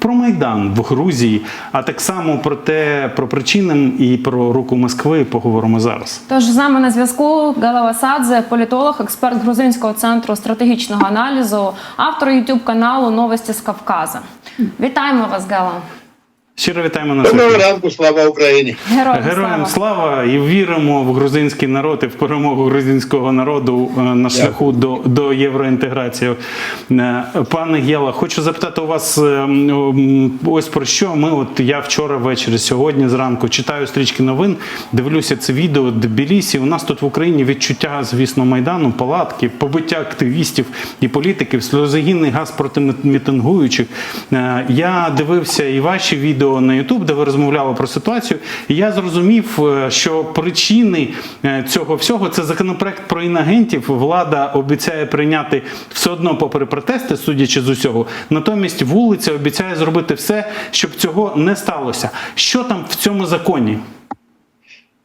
Про Майдан в Грузії, а так само про те, про причини і про руку Москви поговоримо зараз. Тож з нами на зв'язку Галава Васадзе, політолог, експерт Грузинського центру стратегічного аналізу, автор ютуб каналу Новості з Кавказа. Вітаємо вас, Гала. Щиро вітаємо на Доброго ранку, слава Україні! Героям, Героям слава. слава і віримо в грузинський народ і в перемогу грузинського народу е, на шляху до, до євроінтеграції. Е, Пане Гела, хочу запитати у вас е, ось про що ми. От я вчора ввечері, сьогодні зранку читаю стрічки новин, дивлюся це відео Тбілісі. У нас тут в Україні відчуття, звісно, майдану, палатки, побиття активістів і політиків, сльозогінний газ проти мітингуючих. Я дивився і ваші відео на YouTube, де ви розмовляли про ситуацію. І я зрозумів, е, що причини е, цього всього це законопроект про інагентів. Влада обіцяє прийняти все одно попри протести, судячи з усього. Натомість вулиця обіцяє зробити все, щоб цього не сталося. Що там в цьому законі?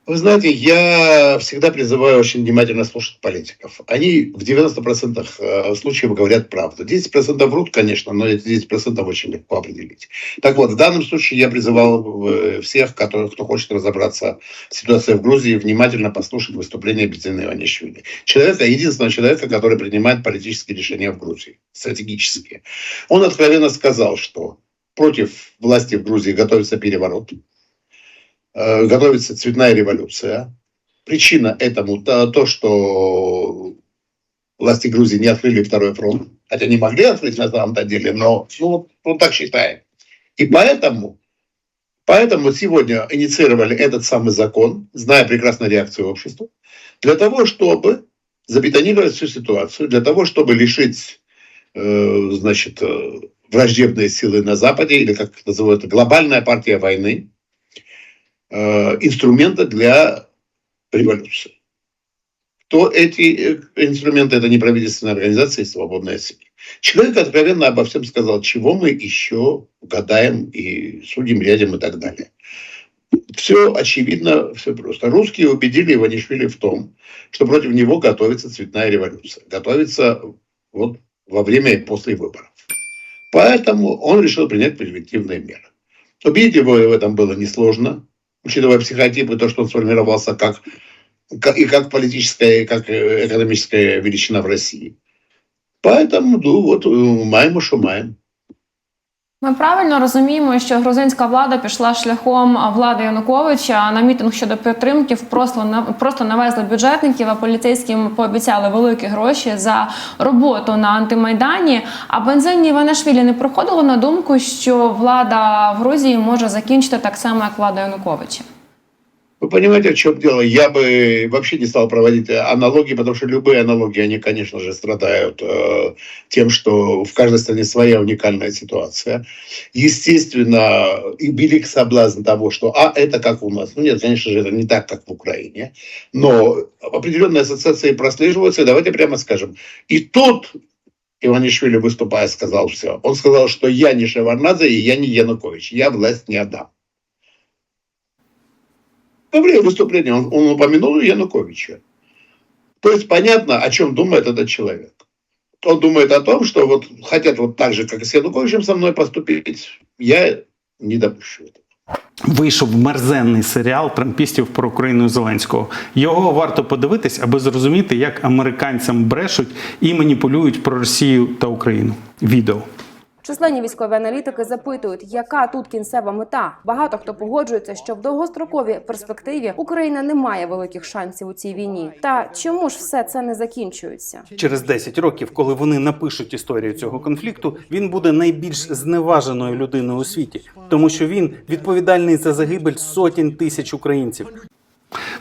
Вы знаете, я всегда призываю очень внимательно слушать политиков. Они в 90% э, случаев говорят правду. 10% врут, конечно, но эти 10% очень легко определить. Так вот, в данном случае я призывал э, всех, которые, кто хочет разобраться в ситуации в Грузии, внимательно послушать выступление Бетзина Иванишвили. Человека, единственного человека, который принимает политические решения в Грузии, стратегические. Он откровенно сказал, что против власти в Грузии готовится переворот, готовится цветная революция. Причина этому то, то, что власти Грузии не открыли второй фронт, хотя не могли открыть на самом-то деле, но ну, вот он так считает. И поэтому, поэтому сегодня инициировали этот самый закон, зная прекрасно реакцию общества, для того, чтобы забетонировать всю ситуацию, для того, чтобы лишить э, значит, э, враждебные силы на Западе, или как называют глобальная партия войны, э, инструмента для революции. Кто эти э, инструменты? Это неправительственные организации и свободные СМИ. Человек откровенно обо всем сказал, чего мы еще гадаем и судим, рядом и так далее. Все очевидно, все просто. Русские убедили Иванишвили в том, что против него готовится цветная революция. Готовится вот во время и после выборов. Поэтому он решил принять превентивные меры. Убедить его в этом было несложно, учитывая психотип и то, что он сформировался как, как- и как политическая, и как э, экономическая величина в России. Поэтому, ну вот, э, маем, что маем. Ми правильно розуміємо, що грузинська влада пішла шляхом влади Януковича на мітинг щодо підтримки просто на просто навезли бюджетників, а поліцейським пообіцяли великі гроші за роботу на антимайдані. А бензинні Іванашвілі не проходило на думку, що влада в Грузії може закінчити так само, як влада Януковича. Вы понимаете, в чем дело? Я бы вообще не стал проводить аналогии, потому что любые аналогии, они, конечно же, страдают э, тем, что в каждой стране своя уникальная ситуация. Естественно, и велик соблазн того, что, а, это как у нас. Ну, нет, конечно же, это не так, как в Украине. Но определенные ассоциации прослеживаются, и давайте прямо скажем. И тут Иванишвили, выступая, сказал все. Он сказал, что я не Шеварнадзе и я не Янукович. Я власть не отдам. Во время выступления он, он упомянул Януковича. То есть понятно, о чем думает этот человек. Он думает о том, что вот хотят вот так же, как и с Януковичем со мной поступить. Я не допущу этого. Вийшов мерзенний серіал трампістів про Україну Зеленського. Його варто подивитись, аби зрозуміти, як американцям брешуть і маніпулюють про Росію та Україну. Відео. Численні військові аналітики запитують, яка тут кінцева мета. Багато хто погоджується, що в довгостроковій перспективі Україна не має великих шансів у цій війні. Та чому ж все це не закінчується? Через 10 років, коли вони напишуть історію цього конфлікту, він буде найбільш зневаженою людиною у світі, тому що він відповідальний за загибель сотень тисяч українців.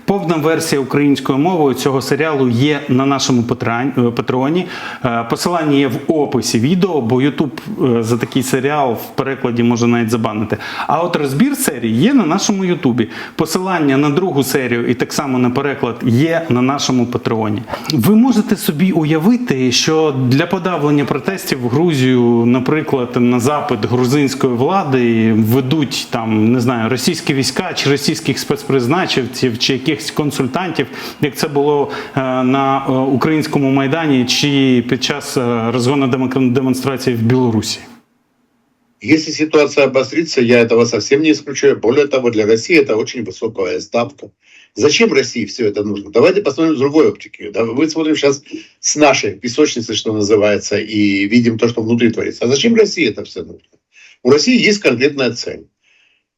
Повна версія українською мовою цього серіалу є на нашому е, патреоні. Е, Посилання є в описі відео, бо Ютуб е, за такий серіал в перекладі може навіть забанити. А от розбір серії є на нашому Ютубі. Посилання на другу серію і так само на переклад є на нашому патреоні. Ви можете собі уявити, що для подавлення протестів в Грузію, наприклад, на запит грузинської влади ведуть там не знаю російські війська чи російських спецпризначенців чи якихось консультантів, як це було е, на е, українському майдані чи під час е, розгону демокра- демонстрації в Білорусі. Если ситуация обострится, я этого совсем не исключаю. Более того, для России это очень высокая ставка. Зачем России все это нужно? Давайте посмотрим с другой оптики. Да, Мы смотрим сейчас с нашей песочницы, что называется, и видим то, что внутри творится. А зачем России это все нужно? У России есть конкретная цель.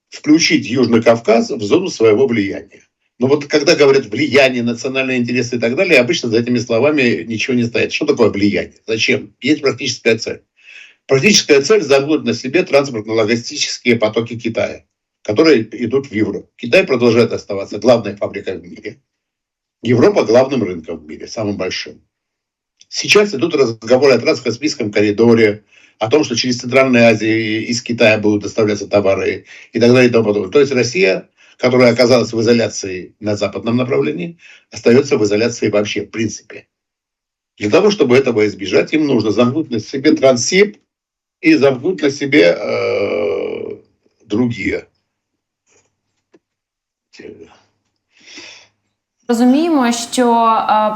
Включить Южный Кавказ в зону своего влияния. Но вот когда говорят влияние, национальные интересы и так далее, обычно за этими словами ничего не стоит. Что такое влияние? Зачем? Есть практическая цель. Практическая цель загнуть на себе транспортно-логистические потоки Китая, которые идут в Европу. Китай продолжает оставаться главной фабрикой в мире. Европа главным рынком в мире, самым большим. Сейчас идут разговоры о транскаспийском коридоре, о том, что через Центральную Азию из Китая будут доставляться товары и так далее и тому подобное. То есть Россия, которая оказалась в изоляции на западном направлении, остается в изоляции вообще в принципе. Для того, чтобы этого избежать, им нужно замкнуть на себе Транссиб и замкнуть на себе э, другие. Розуміємо, що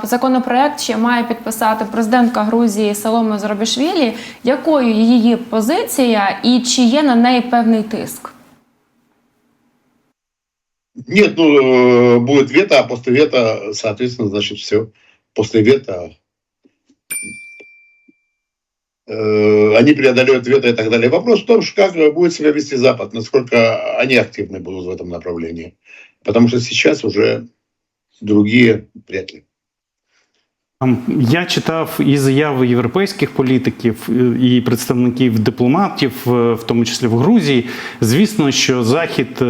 е, законопроект ще має підписати президентка Грузії Саломе Зробішвілі. Якою її позиція і чи є на неї певний тиск? Нет, ну, э, будет вето, а после вето, соответственно, значит, все. После вето э, они преодолеют вето и так далее. Вопрос в том, как будет себя вести Запад, насколько они активны будут в этом направлении. Потому что сейчас уже другие вряд ли. Я читав і заяви європейських політиків, е, і представників дипломатів, е, в тому числі в Грузії. Звісно, що Захід е,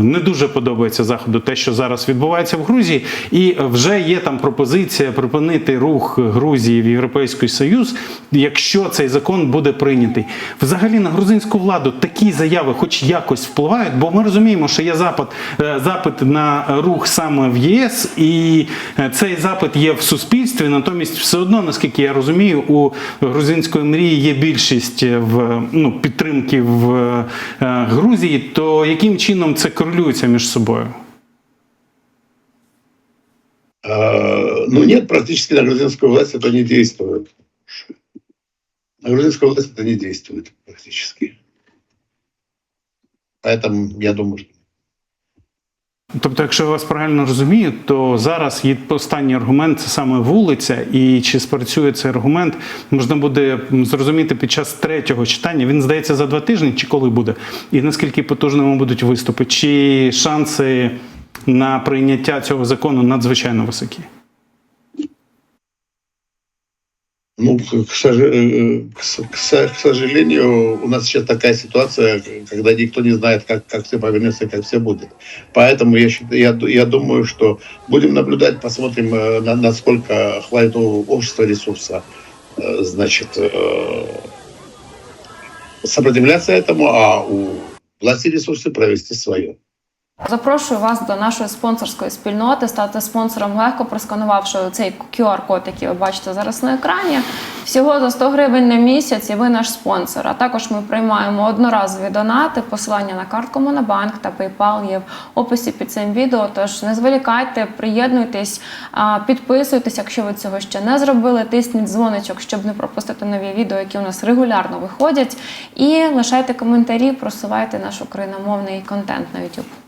не дуже подобається Заходу те, що зараз відбувається в Грузії, і вже є там пропозиція припинити рух Грузії в Європейський Союз, якщо цей закон буде прийнятий. Взагалі на грузинську владу такі заяви, хоч якось впливають, бо ми розуміємо, що є запит, запит на рух саме в ЄС, і цей запит є в суспільстві Натомість, все одно, наскільки я розумію, у грузинської мрії є більшість в ну, підтримки в е, Грузії. То яким чином це корелюється між собою? А, Ну, нет, практически на грузинскую власть это не действует. На грузинскую власть это не действует практически. Поэтому я думаю, что Тобто, якщо я вас правильно розумію, то зараз є останній аргумент це саме вулиця, і чи спрацює цей аргумент, можна буде зрозуміти під час третього читання. Він здається за два тижні, чи коли буде, і наскільки потужними будуть виступи, чи шанси на прийняття цього закону надзвичайно високі. Ну, э, к сожалению, у нас сейчас такая ситуация, когда никто не знает, как, как все повернется и как все будет. Поэтому я, считаю, я, я думаю, что будем наблюдать, посмотрим, э, на- насколько хватит у общества ресурса, э, значит, сопротивляться этому, а у власти ресурсы провести свое. Запрошую вас до нашої спонсорської спільноти, стати спонсором легко просканувавши цей QR-код, який ви бачите зараз на екрані. Всього за 100 гривень на місяць, і ви наш спонсор. А також ми приймаємо одноразові донати. Посилання на картку Монобанк та PayPal є в описі під цим відео. Тож не зволікайте, приєднуйтесь, підписуйтесь, якщо ви цього ще не зробили. Тисніть дзвоничок, щоб не пропустити нові відео, які у нас регулярно виходять. І лишайте коментарі, просувайте наш україномовний контент на YouTube.